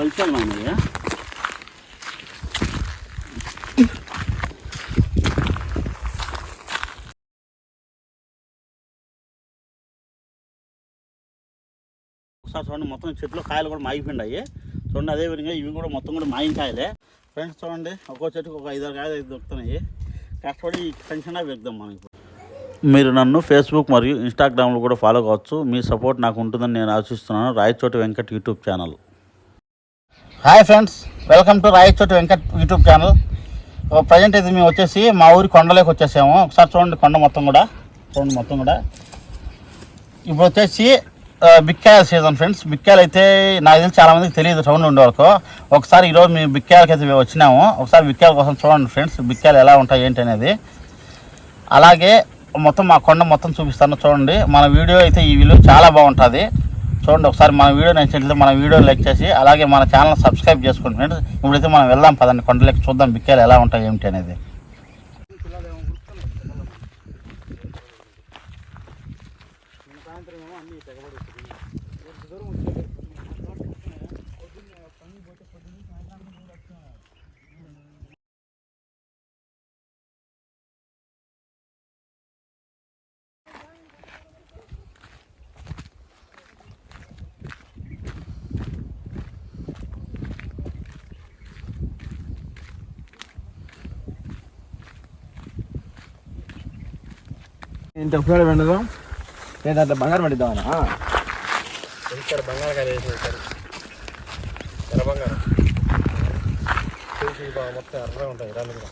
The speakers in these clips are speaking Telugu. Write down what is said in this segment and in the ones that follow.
కలిసాను మామయ్య? ఒకసారి చూడండి మొత్తం చెట్లు కాయలు కూడా మాగిపోయినాయి. చూడండి అదే విధంగా ఇవి కూడా మొత్తం కూడా మాగిన కాయలే. ఫ్రెండ్స్ చూడండి ఒక్కో చెట్టుకు ఒక ఐదారు కాయలు అయితే దొరుకుతున్నాయి. కష్టపడి పెన్షన్ పెడదాం మనం మీరు నన్ను ఫేస్బుక్ మరియు ఇన్స్టాగ్రామ్లో కూడా ఫాలో కావచ్చు. మీ సపోర్ట్ నాకు ఉంటుందని నేను ఆశిస్తున్నాను. Rayachoti Venkat YouTube channel hi friends welcome to Rayachoti Venkat YouTube channel. Present అయితే మేము వచ్చేసి మా ఊరి కొండలోకి వచ్చేసాము. ఒకసారి చూడండి కొండ మొత్తం కూడా. చూడండి మొత్తం కూడా. ఇప్పుడు వచ్చేసి బిక్కాయల సీజన్ ఫ్రెండ్స్. బిక్కాయలు అయితే నాకు తెలిసి చాలా మందికి తెలియదు టౌన్ ఉండే ఒకసారి ఈరోజు మేము బిక్కాయలకి అయితే మేము వచ్చినాము. ఒకసారి బిక్కాయల కోసం చూడండి ఫ్రెండ్స్ బిక్కాయలు ఎలా ఉంటాయి ఏంటి అనేది. అలాగే మొత్తం మా కొండ మొత్తం చూపిస్తాను చూడండి. మన వీడియో అయితే ఈ వీడియో చాలా బాగుంటుంది. చూడండి ఒకసారి మన వీడియో నచ్చినట్లయితే మన వీడియో లైక్ చేసి అలాగే మన ఛానల్ సబ్స్క్రైబ్ చేసుకోండి ఫ్రెండ్స్ ఇప్పుడైతే మనం వెళ్దాం పదండి కొండలకి చూద్దాం బిక్కాయలు ఎలా ఉంటాయి ఏమిటి అనేది. ఇంత ఉపయోగం పండుదాం ఏంటంటే బంగారం పండిద్దామనా ఇక్కడ బంగాళకాయలు వేసి పెట్టారు ఎర్ర బంగారం చూసి బాగా మొత్తం ఎర్రగా ఉంటాయి రాళ్ళు కూడా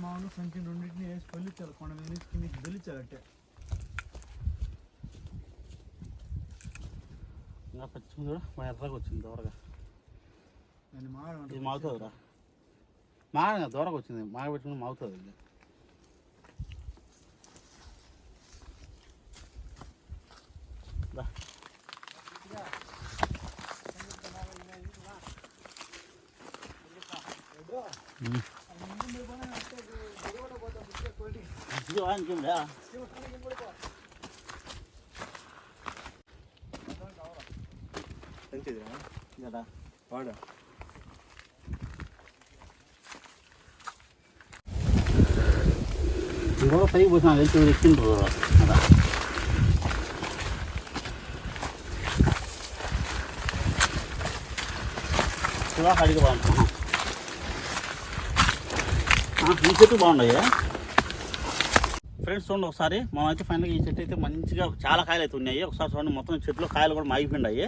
మామూలు సంచి రెండింటిని వేసి పల్లిచ్చారు కొండ మీద నుంచి కిందికి ఇంకా పచ్చి చూడ మా ఎర్రగా వచ్చింది దూరగా. మాడ మాగుతుందిరా. మాగ దూరకు వచ్చింది. మాగ పెట్టుకుని మాగుతుంది வாங்கிக்கோம்டா இதாடா வாடா இவ்வளோ பைக் போச்சு நான் வெளிச்சு ஒரு எக்ஸ்டென்ட் போடுறோம் அதான் శివా అడిగి బాగుంటుంది ఈ చెట్టు బాగున్నాయి ఫ్రెండ్స్ చూడండి ఒకసారి. మనమైతే ఫైనల్గా ఈ చెట్టు అయితే మంచిగా చాలా కాయలు అయితే ఉన్నాయి. ఒకసారి చూడండి మొత్తం చెట్లు కాయలు కూడా మాగిపోయినాయి.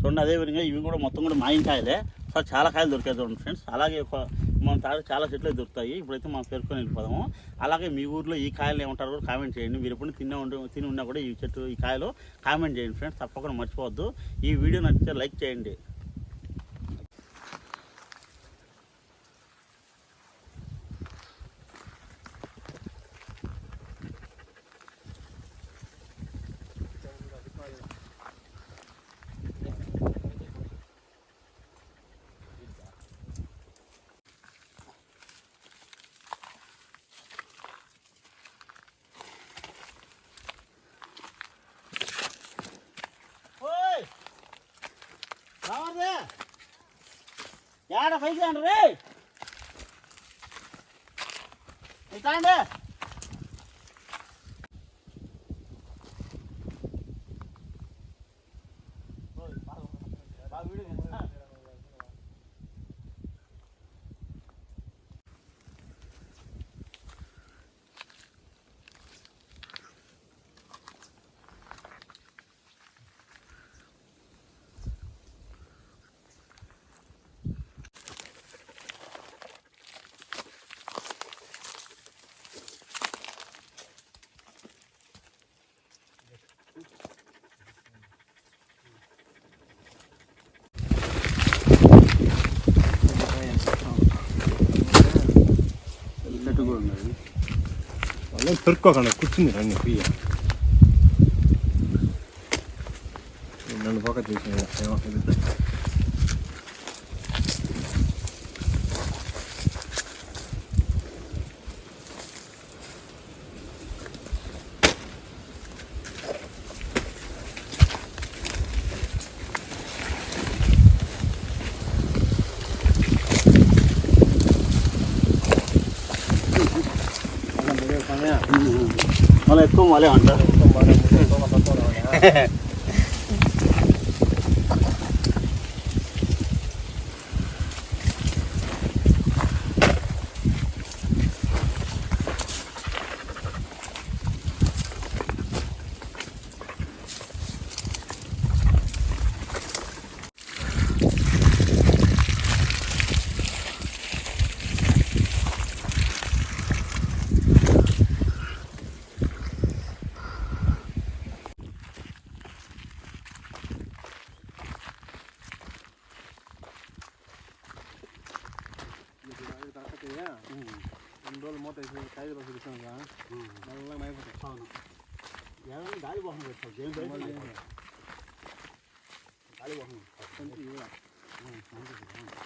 చూడండి అదే విధంగా ఇవి కూడా మొత్తం కూడా మాగిన కాయలే. ఒకసారి చాలా కాయలు దొరికాయి చూడండి ఫ్రెండ్స్. అలాగే ఒక మన తాడు చాలా చెట్లు దొరుకుతాయి. ఇప్పుడైతే మనం పేర్కొని వెళ్ళిపోదాము. అలాగే మీ ఊర్లో ఈ కాయలు ఏమంటారు కూడా కామెంట్ చేయండి. మీరు ఎప్పుడు తినే ఉండి తిని ఉన్నా కూడా ఈ చెట్టు ఈ కాయలు కామెంట్ చేయండి ఫ్రెండ్స్. తప్పకుండా మర్చిపోవద్దు. ఈ వీడియో నచ్చితే లైక్ చేయండి. ಮಾಡ್ದೆ ಯಾರ ಬೈತಾನ್ರಿ ಇಟ್ಟಾಂಡೆ ಬಾ ಬಿಡಿ వాళ్ళని పెరుక్కోకండి కూర్చుంది రండి పియ్య నన్ను పక్క చూసిన సేవ మళ్ళీ ఎక్కువ మళ్ళీ అంటారు రెండు రోజులు మూత వేసి కాయలు పసి ఇచ్చాను నల్లగా మైపోతాయి అవును ఏదైనా గాలి వాహనం పెట్టావు ఏం బయట గాలి వాహనం కొంచెం ఇవ్వ. మంచిది అది